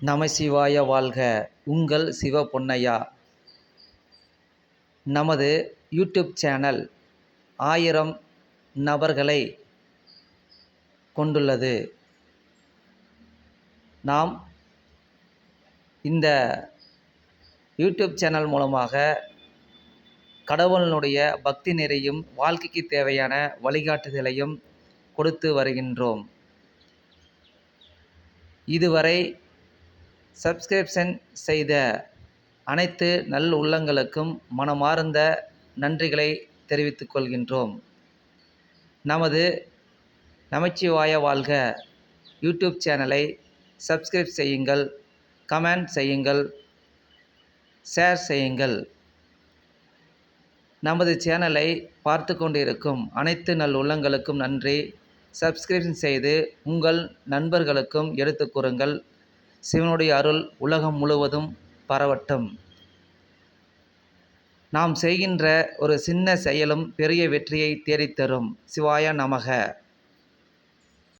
நமசிவாய வாழ்க உங்கள் சிவ பொன்னையா நமது யூடியூப் சேனல் ஆயிரம் நபர்களை கொண்டுள்ளது. நாம் இந்த யூடியூப் சேனல் மூலமாக கடவுளினுடைய பக்தி நிறையும் வாழ்க்கைக்கு தேவையான வழிகாட்டுதலையும் கொடுத்து வருகின்றோம். இதுவரை சப்ஸ்கிரிப்ஷன் செய்த அனைத்து நல் உள்ளங்களுக்கும் மனமார்ந்த நன்றிகளை தெரிவித்துக் கொள்கின்றோம். நமது நமச்சிவாய வாழ்க யூடியூப் சேனலை சப்ஸ்கிரைப் செய்யுங்கள் கமெண்ட் செய்யுங்கள் ஷேர் செய்யுங்கள். நமது சேனலை பார்த்து கொண்டிருக்கும் அனைத்து நல் உள்ளங்களுக்கும் நன்றி. சப்ஸ்கிரிப்ஷன் செய்து உங்கள் நண்பர்களுக்கும் எடுத்துக் கூறுங்கள். சிவனுடைய அருள் உலகம் முழுவதும் பரவட்டும். நாம் செய்கின்ற ஒரு சின்ன செயலும் பெரிய வெற்றியை தேடித்தரும். சிவாய நமக.